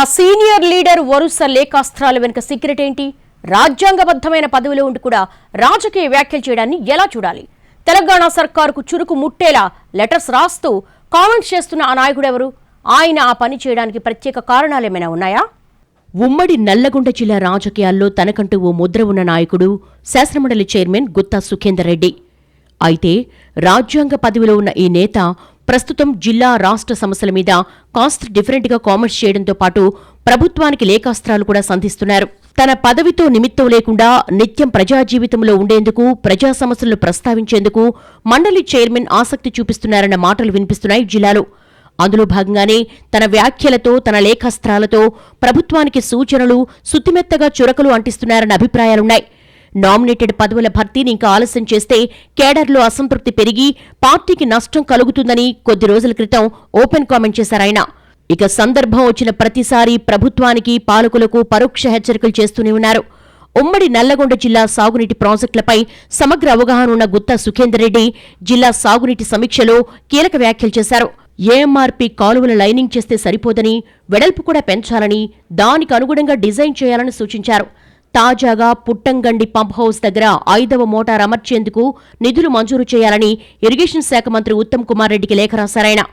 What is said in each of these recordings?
ఆ senior leader వరుస లేఖాస్త్రాల వెనుక సీక్రెట్ ఏంటి? రాజ్యాంగబద్ధమైన పదవిలో ఉండి కూడా రాజకీయ వ్యాఖ్యలు చేయడాన్ని ఎలా చూడాలి? తెలంగాణ సర్కారుకు చురుకు ముట్టేలా లెటర్స్ రాస్తూ కామెంట్స్ చేస్తున్న ఆ నాయకుడు ఎవరు? ఆయన ఆ పని చేయడానికి ప్రత్యేక కారణాలేమైనా ఉన్నాయా? ఉమ్మడి నల్లగొండ జిల్లా రాజకీయాల్లో తనకంటూ ఓ ముద్ర ఉన్న నాయకుడు శాసనమండలి చైర్మన్ గుత్తా సుఖేందర్ రెడ్డి. అయితే రాజ్యాంగ పదవిలో ఉన్న ఈ నేత ప్రస్తుతం జిల్లా రాష్ట్ర సమస్యల మీద కాస్త డిఫరెంట్గా కామెంట్స్ చేయడంతో పాటు ప్రభుత్వానికి లేఖాస్త్రాలు కూడా సంధిస్తున్నారు. తన పదవితో నిమిత్తం లేకుండా నిత్యం ప్రజా జీవితంలో ఉండేందుకు ప్రజా సమస్యలను ప్రస్తావించేందుకు మండలి చైర్మన్ ఆసక్తి చూపిస్తున్నారన్న మాటలు వినిపిస్తున్నాయి జిల్లాలో. అందులో భాగంగానే తన వ్యాఖ్యలతో తన లేఖాస్త్రాలతో ప్రభుత్వానికి సూచనలు సుతిమెత్తగా చురకలు అంటిస్తున్నారన్న అభిప్రాయాలున్నాయి. నామినేటెడ్ పదవుల భర్తీని ఇంకా ఆలస్యం చేస్తే కేడర్లో అసంతృప్తి పెరిగి పార్టీకి నష్టం కలుగుతుందని కొద్ది రోజుల క్రితం ఓపెన్ కామెంట్ చేశారాయన ఇక సందర్భం వచ్చిన ప్రతిసారి ప్రభుత్వానికి పాలకులకు పరోక్ష హెచ్చరికలు చేస్తూనే ఉన్నారు. ఉమ్మడి నల్లగొండ జిల్లా సాగునీటి ప్రాజెక్టులపై సమగ్ర అవగాహన ఉన్న గుత్తా సుఖేందర్ రెడ్డి జిల్లా సాగునీటి సమీక్షలో కీలక వ్యాఖ్యలు చేశారు. ఏఎంఆర్పీ కాలువల లైనింగ్ చేస్తే సరిపోదని వెడల్పు కూడా పెంచాలని దానికి అనుగుణంగా డిజైన్ చేయాలని సూచించారు. తాజాగా పుట్టంగండి పంప్ హౌస్ దగ్గర ఐదవ మోటార్ అమర్చేందుకు నిధులు మంజూరు చేయాలని ఇరిగేషన్ శాఖ మంత్రి ఉత్తమ్ కుమార్ రెడ్డికి లేఖ రాశారాయన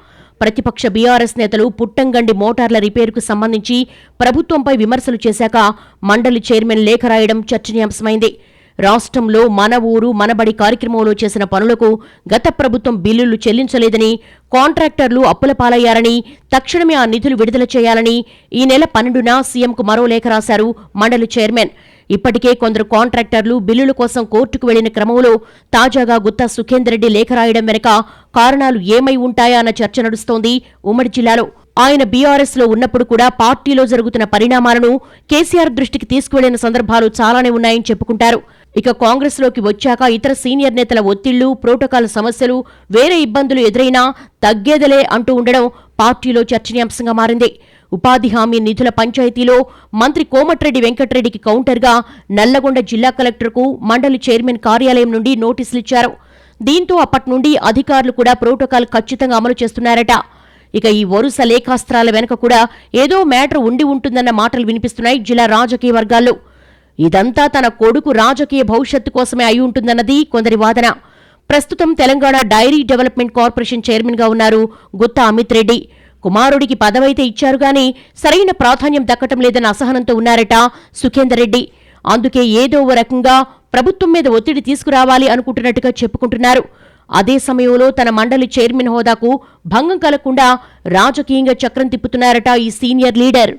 ప్రతిపక్ష బీఆర్ఎస్ నేతలు పుట్టంగండి మోటార్ల రిపేరుకు సంబంధించి ప్రభుత్వంపై విమర్శలు చేశాక మండలి చైర్మన్ లేఖ రాయడం చర్చనీయాంశమైంది. రాష్ట్రంలో మన ఊరు మనబడి కార్యక్రమంలో చేసిన పనులకు గత ప్రభుత్వం బిల్లులు చెల్లించలేదని కాంట్రాక్టర్లు అప్పుల పాలయ్యారని తక్షణమే ఆ నిధులు విడుదల చేయాలని ఈ నెల పన్నెండున సీఎంకు మరో లేఖ రాశారు మండలి చైర్మన్. ఇప్పటికే కొందరు కాంట్రాక్టర్లు బిల్లుల కోసం కోర్టుకు వెళ్ళిన క్రమంలో తాజాగా గుత్తా సుఖేందర్ రెడ్డి లేఖ రాయడం వెనుక కారణాలు ఏమై ఉంటాయా అన్న చర్చ నడుస్తోంది ఉమ్మడి జిల్లాలో. ఆయన బీఆర్ఎస్లో ఉన్నప్పుడు కూడా పార్టీలో జరుగుతున్న పరిణామాలను కేసీఆర్ దృష్టికి తీసుకువెళ్ళిన సందర్భాలు చాలానే ఉన్నాయని చెప్పుకుంటారు. ఇక కాంగ్రెస్లోకి వచ్చాక ఇతర సీనియర్ నేతల ఒత్తిళ్ళు ప్రోటోకాల్ సమస్యలు వేరే ఇబ్బందులు ఎదురైనా తగ్గేదలే అంటూ ఉండడం పార్టీలో చర్చనీయాంశంగా మారింది. ఉపాధి హామీ నిధుల పంచాయతీలో మంత్రి కోమటిరెడ్డి వెంకటరెడ్డికి కౌంటర్గా నల్లగొండ జిల్లా కలెక్టర్కు మండలి చైర్మన్ కార్యాలయం నుండి నోటీసులిచ్చారు. దీంతో అప్పటి నుండి అధికారులు కూడా ప్రోటోకాల్ ఖచ్చితంగా అమలు చేస్తున్నారట. ఇక ఈ వరుస లేఖాస్త్రాల వెనుక కూడా ఏదో మ్యాటర్ ఉండి ఉంటుందన్న మాటలు వినిపిస్తున్నాయి జిల్లా రాజకీయ వర్గాల్లో. ఇదంతా తన కొడుకు రాజకీయ భవిష్యత్తు కోసమే అయి ఉంటుందన్నది కొందరి వాదన. ప్రస్తుతం తెలంగాణ డైరీ డెవలప్మెంట్ కార్పొరేషన్ చైర్మన్గా ఉన్నారు గుత్తా అమిత్ రెడ్డి. కుమారుడికి పదవైతే ఇచ్చారు గాని సరైన ప్రాధాన్యం దక్కటం లేదన్న అసహనంతో ఉన్నారట సుఖేందర్ రెడ్డి. అందుకే ఏదో ఓ రకంగా ప్రభుత్వం మీద ఒత్తిడి తీసుకురావాలి అనుకుంటున్నట్టుగా చెప్పుకుంటున్నారు. అదే సమయంలో తన మండలి చైర్మన్ హోదాకు భంగం కలగకుండా రాజకీయంగా చక్రం తిప్పుతున్నారట ఈ సీనియర్ లీడర్.